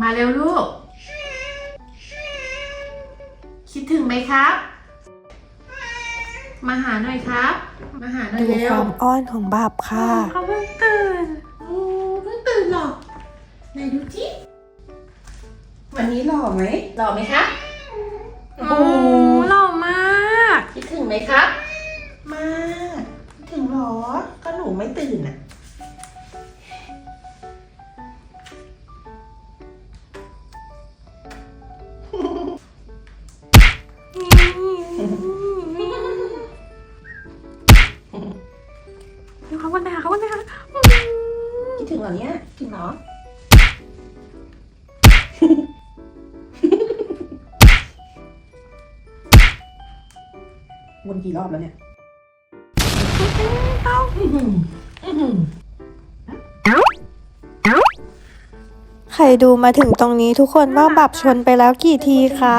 มาเร็วลูก คิดถึงไหมครับ มาหาหน่อยครับ มาหาหน่อยดูเร็คววามอ้อนของบับค่ะ เขาเพิ่งตื่นโอ้เพิ่งตื่นหรอไหนดูจิวันนี้หล่อไหมหล่อไหมครับโอ้หล่อมากคิดถึงไหมครับ มากคิดถึงหรอ ก็หนูไม่ตื่นอะ ดูเขากันไปหาเขากันไปหาคิดถึงเหรอเนี่ยคิดถึงเหรอวนกี่รอบแล้วเนี่ยเต้าอื้อหืออื้อหือใครดูมาถึงตรงนี้ทุกคนว่าบับชนไปแล้วกี่ทีคะ